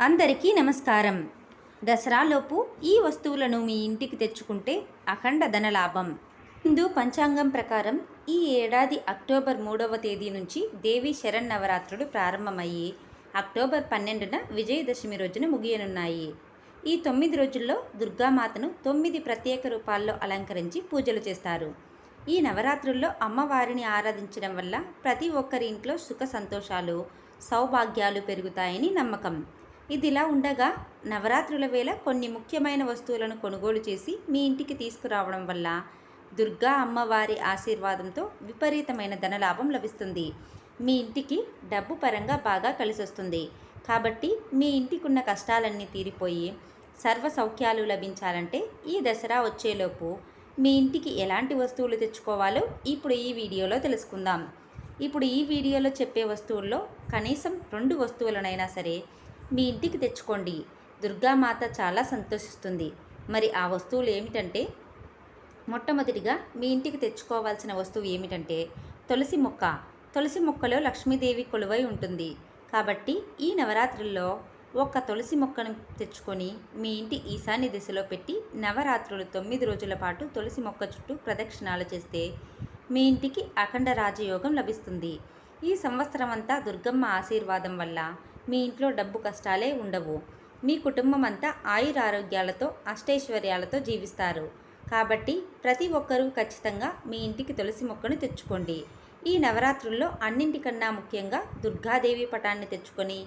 అందరికీ నమస్కారం. దసరాలోపు ఈ వస్తువులను మీ ఇంటికి తెచ్చుకుంటే అఖండ ధనలాభం. హిందూ పంచాంగం ప్రకారం ఈ ఏడాది అక్టోబర్ మూడవ తేదీ నుంచి దేవి శరన్నవరాత్రులు ప్రారంభమయ్యి అక్టోబర్ పన్నెండున విజయదశమి రోజున ముగియనున్నాయి. ఈ తొమ్మిది రోజుల్లో దుర్గామాతను తొమ్మిది ప్రత్యేక రూపాల్లో అలంకరించి పూజలు చేస్తారు. ఈ నవరాత్రుల్లో అమ్మవారిని ఆరాధించడం వల్ల ప్రతి ఒక్కరి ఇంట్లో సుఖ సంతోషాలు సౌభాగ్యాలు పెరుగుతాయని నమ్మకం. ఇదిలా ఉండగా నవరాత్రుల వేళ కొన్ని ముఖ్యమైన వస్తువులను కొనుగోలు చేసి మీ ఇంటికి తీసుకురావడం వల్ల దుర్గా అమ్మవారి ఆశీర్వాదంతో విపరీతమైన ధనలాభం లభిస్తుంది. మీ ఇంటికి డబ్బు పరంగా బాగా కలిసొస్తుంది. కాబట్టి మీ ఇంటికున్న కష్టాలన్నీ తీరిపోయి సర్వ సౌఖ్యాలు లభించాలంటే ఈ దసరా వచ్చేలోపు మీ ఇంటికి ఎలాంటి వస్తువులు తెచ్చుకోవాలో ఇప్పుడు ఈ వీడియోలో తెలుసుకుందాం. ఇప్పుడు ఈ వీడియోలో చెప్పే వస్తువుల్లో కనీసం రెండు వస్తువులనైనా సరే మీ ఇంటికి తెచ్చుకోండి. దుర్గామాత చాలా సంతోషిస్తుంది. మరి ఆ వస్తువులు ఏమిటంటే? మొట్టమొదటిగా మీ ఇంటికి తెచ్చుకోవాల్సిన వస్తువు ఏమిటంటే? తులసి మొక్క. తులసి మొక్కలో లక్ష్మీదేవి కొలువై ఉంటుంది. కాబట్టి ఈ నవరాత్రుల్లో ఒక తులసి మొక్కను తెచ్చుకొని మీ ఇంటి ఈశాన్య దిశలో పెట్టి నవరాత్రులు తొమ్మిది రోజుల పాటు తులసి మొక్క చుట్టూ ప్రదక్షిణాలు చేస్తే మీ ఇంటికి అఖండ రాజయోగం లభిస్తుంది. ఈ సంవత్సరం అంతా దుర్గమ్మ ఆశీర్వాదం వల్ల మీ ఇంట్లో డబ్బు కష్టాలే ఉండవు. మీ కుటుంబం అంతా ఆయురారోగ్యాలతో అష్టైశ్వర్యాలతో జీవిస్తారు. కాబట్టి ప్రతి ఒక్కరూ ఖచ్చితంగా మీ ఇంటికి తులసి మొక్కను తెచ్చుకోండి. ఈ నవరాత్రుల్లో అన్నింటికన్నా ముఖ్యంగా దుర్గాదేవి పటాన్ని తెచ్చుకొని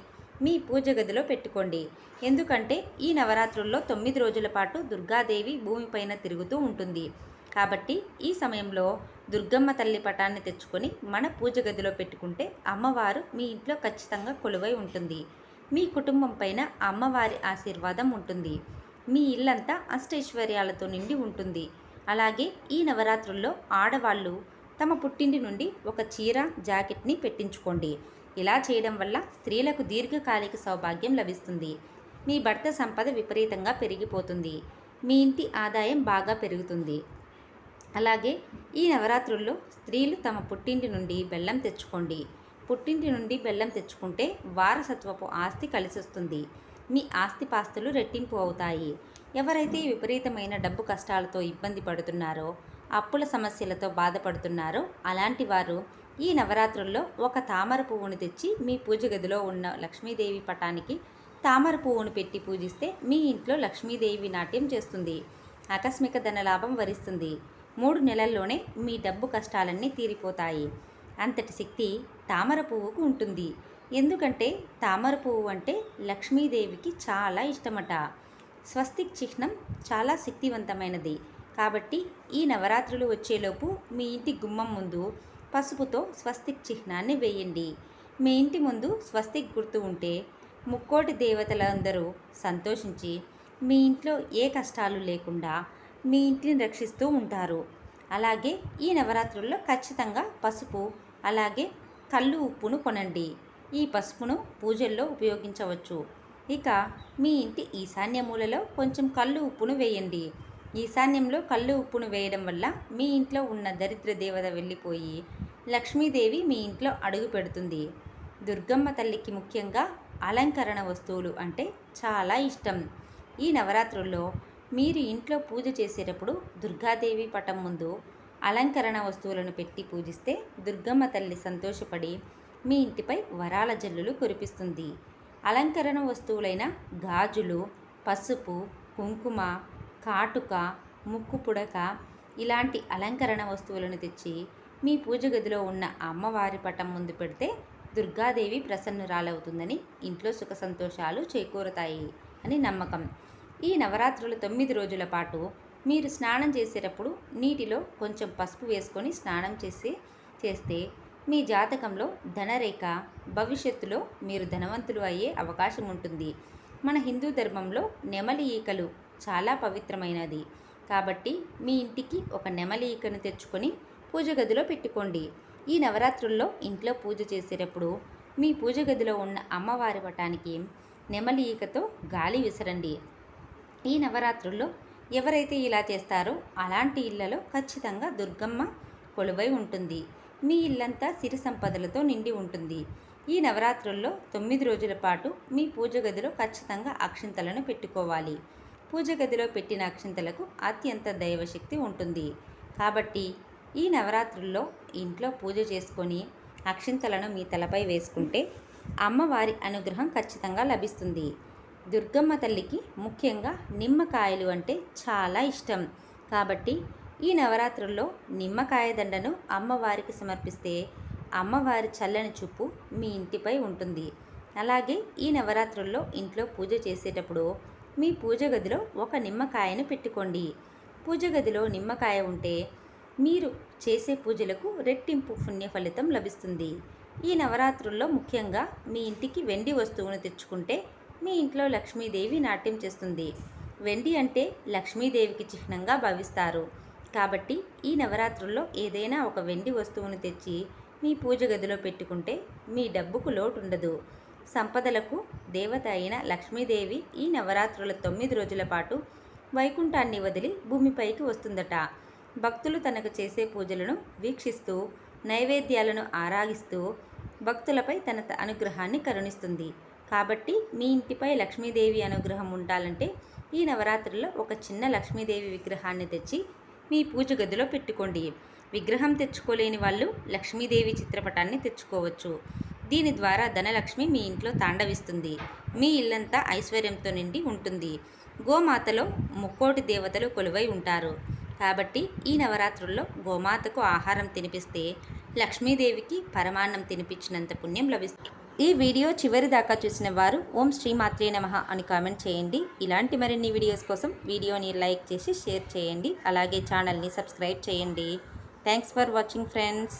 మీ పూజ గదిలో పెట్టుకోండి. ఎందుకంటే ఈ నవరాత్రుల్లో తొమ్మిది రోజుల పాటు దుర్గాదేవి భూమిపైన తిరుగుతూ ఉంటుంది. కాబట్టి ఈ సమయంలో దుర్గమ్మ తల్లి పటాన్ని తెచ్చుకొని మన పూజ గదిలో పెట్టుకుంటే అమ్మవారు మీ ఇంట్లో ఖచ్చితంగా కొలువై ఉంటుంది. మీ కుటుంబం పైన అమ్మవారి ఆశీర్వాదం ఉంటుంది. మీ ఇల్లంతా అష్టైశ్వర్యాలతో నిండి ఉంటుంది. అలాగే ఈ నవరాత్రుల్లో ఆడవాళ్ళు తమ పుట్టింటి నుండి ఒక చీర జాకెట్ని పెట్టించుకోండి. ఇలా చేయడం వల్ల స్త్రీలకు దీర్ఘకాలిక సౌభాగ్యం లభిస్తుంది. మీ భర్త సంపద విపరీతంగా పెరిగిపోతుంది. మీ ఇంటి ఆదాయం బాగా పెరుగుతుంది. అలాగే ఈ నవరాత్రుల్లో స్త్రీలు తమ పుట్టింటి నుండి బెల్లం తెచ్చుకోండి. పుట్టింటి నుండి బెల్లం తెచ్చుకుంటే వారసత్వపు ఆస్తి కలిసొస్తుంది. మీ ఆస్తిపాస్తులు రెట్టింపు అవుతాయి. ఎవరైతే విపరీతమైన డబ్బు కష్టాలతో ఇబ్బంది పడుతున్నారో అప్పుల సమస్యలతో బాధపడుతున్నారో అలాంటి వారు ఈ నవరాత్రుల్లో ఒక తామర పువ్వును తెచ్చి మీ పూజ గదిలో ఉన్న లక్ష్మీదేవి పటానికి తామర పువ్వును పెట్టి పూజిస్తే మీ ఇంట్లో లక్ష్మీదేవి నాట్యం చేస్తుంది. ఆకస్మిక ధనలాభం వరిస్తుంది. మూడు నెలల్లోనే మీ డబ్బు కష్టాలన్నీ తీరిపోతాయి. అంతటి శక్తి తామర పువ్వుకు ఉంటుంది. ఎందుకంటే తామర పువ్వు అంటే లక్ష్మీదేవికి చాలా ఇష్టమట. స్వస్తిక్ చిహ్నం చాలా శక్తివంతమైనది. కాబట్టి ఈ నవరాత్రులు వచ్చేలోపు మీ ఇంటి గుమ్మం ముందు పసుపుతో స్వస్తిక్ చిహ్నాన్ని వేయండి. మీ ఇంటి ముందు స్వస్తిక్ గుర్తు ఉంటే ముక్కోటి దేవతలందరూ సంతోషించి మీ ఇంట్లో ఏ కష్టాలు లేకుండా మీ ఇంటిని రక్షిస్తూ ఉంటారు. అలాగే ఈ నవరాత్రుల్లో ఖచ్చితంగా పసుపు అలాగే కళ్ళు ఉప్పును కొనండి. ఈ పసుపును పూజల్లో ఉపయోగించవచ్చు. ఇక మీ ఇంటి ఈశాన్య మూలలో కొంచెం కళ్ళు ఉప్పును వేయండి. ఈశాన్యంలో కళ్ళు ఉప్పును వేయడం వల్ల మీ ఇంట్లో ఉన్న దరిద్ర దేవత వెళ్ళిపోయి లక్ష్మీదేవి మీ ఇంట్లో అడుగు పెడుతుంది. దుర్గమ్మ తల్లికి ముఖ్యంగా అలంకరణ వస్తువులు అంటే చాలా ఇష్టం. ఈ నవరాత్రుల్లో మీరు ఇంట్లో పూజ చేసేటప్పుడు దుర్గాదేవి పటం ముందు అలంకరణ వస్తువులను పెట్టి పూజిస్తే దుర్గమ్మ తల్లి సంతోషపడి మీ ఇంటిపై వరాల జల్లులు కురిపిస్తుంది. అలంకరణ వస్తువులైన గాజులు పసుపు కుంకుమ కాటుక ముక్కు పుడక ఇలాంటి అలంకరణ వస్తువులను తెచ్చి మీ పూజ గదిలో ఉన్న అమ్మవారి పటం ముందు పెడితే దుర్గాదేవి ప్రసన్నురాలవుతుందని ఇంట్లో సుఖ సంతోషాలు చేకూరుతాయి అని నమ్మకం. ఈ నవరాత్రుల తొమ్మిది రోజుల పాటు మీరు స్నానం చేసేటప్పుడు నీటిలో కొంచెం పసుపు వేసుకొని స్నానం చేసి చేస్తే మీ జాతకంలో ధనరేఖ భవిష్యత్తులో మీరు ధనవంతులు అయ్యే అవకాశం ఉంటుంది. మన హిందూ ధర్మంలో నెమలి ఈకలు చాలా పవిత్రమైనది. కాబట్టి మీ ఇంటికి ఒక నెమలి ఈకను తెచ్చుకొని పూజ గదిలో పెట్టుకోండి. ఈ నవరాత్రుల్లో ఇంట్లో పూజ చేసేటప్పుడు మీ పూజ గదిలో ఉన్న అమ్మవారి పటానికి నెమలి ఈకతో గాలి విసరండి. ఈ నవరాత్రుల్లో ఎవరైతే ఇలా చేస్తారో అలాంటి ఇళ్ళలో ఖచ్చితంగా దుర్గమ్మ కొలువై ఉంటుంది. మీ ఇల్లంతా సిరి సంపదలతో నిండి ఉంటుంది. ఈ నవరాత్రుల్లో తొమ్మిది రోజుల పాటు మీ పూజ గదిలో ఖచ్చితంగా అక్షింతలను పెట్టుకోవాలి. పూజ గదిలో పెట్టిన అక్షింతలకు అత్యంత దైవశక్తి ఉంటుంది. కాబట్టి ఈ నవరాత్రుల్లో ఇంట్లో పూజ చేసుకొని అక్షింతలను మీ తలపై వేసుకుంటే అమ్మవారి అనుగ్రహం ఖచ్చితంగా లభిస్తుంది. దుర్గమ్మ తల్లికి ముఖ్యంగా నిమ్మకాయలు అంటే చాలా ఇష్టం. కాబట్టి ఈ నవరాత్రుల్లో నిమ్మకాయ దండను అమ్మవారికి సమర్పిస్తే అమ్మవారి చల్లని చూపు మీ ఇంటిపై ఉంటుంది. అలాగే ఈ నవరాత్రుల్లో ఇంట్లో పూజ చేసేటప్పుడు మీ పూజ గదిలో ఒక నిమ్మకాయను పెట్టుకోండి. పూజ గదిలో నిమ్మకాయ ఉంటే మీరు చేసే పూజలకు రెట్టింపు పుణ్య ఫలితం లభిస్తుంది. ఈ నవరాత్రుల్లో ముఖ్యంగా మీ ఇంటికి వెండి వస్తువును తెచ్చుకుంటే మీ ఇంట్లో లక్ష్మీదేవి నాట్యం చేస్తుంది. వెండి అంటే లక్ష్మీదేవికి చిహ్నంగా భావిస్తారు. కాబట్టి ఈ నవరాత్రుల్లో ఏదైనా ఒక వెండి వస్తువును తెచ్చి మీ పూజ గదిలో పెట్టుకుంటే మీ డబ్బుకు లోటు ఉండదు సంపదలకు దేవత అయిన లక్ష్మీదేవి ఈ నవరాత్రుల తొమ్మిది రోజుల పాటు వైకుంఠాన్ని వదిలి భూమిపైకి వస్తుందట. భక్తులు తనకు చేసే పూజలను వీక్షిస్తూ నైవేద్యాలను ఆరాగిస్తూ భక్తులపై తన త- అనుగ్రహాన్ని కరుణిస్తుంది. కాబట్టి మీ ఇంటిపై లక్ష్మీదేవి అనుగ్రహం ఉండాలంటే ఈ నవరాత్రుల్లో ఒక చిన్న లక్ష్మీదేవి విగ్రహాన్ని తెచ్చి మీ పూజ గదిలో పెట్టుకోండి. విగ్రహం తెచ్చుకోలేని వాళ్ళు లక్ష్మీదేవి చిత్రపటాన్ని తెచ్చుకోవచ్చు. దీని ద్వారా ధనలక్ష్మి మీ ఇంట్లో తాండవిస్తుంది. మీ ఇల్లంతా ఐశ్వర్యంతో నిండి ఉంటుంది. గోమాతలో ముక్కోటి దేవతలు కొలువై ఉంటారు. కాబట్టి ఈ నవరాత్రుల్లో గోమాతకు ఆహారం తినిపిస్తే లక్ష్మీదేవికి పరమాన్నం తినిపించినంత పుణ్యం లభిస్తుంది. ఈ వీడియో చివరి దాకా చూసిన వారు ఓం శ్రీమాత్రే నమః అని కామెంట్ చేయండి. ఇలాంటి మరిన్ని వీడియోస్ కోసం వీడియోని లైక్ చేసి షేర్ చేయండి. అలాగే ఛానల్ని సబ్స్క్రైబ్ చేయండి. Thanks for watching friends.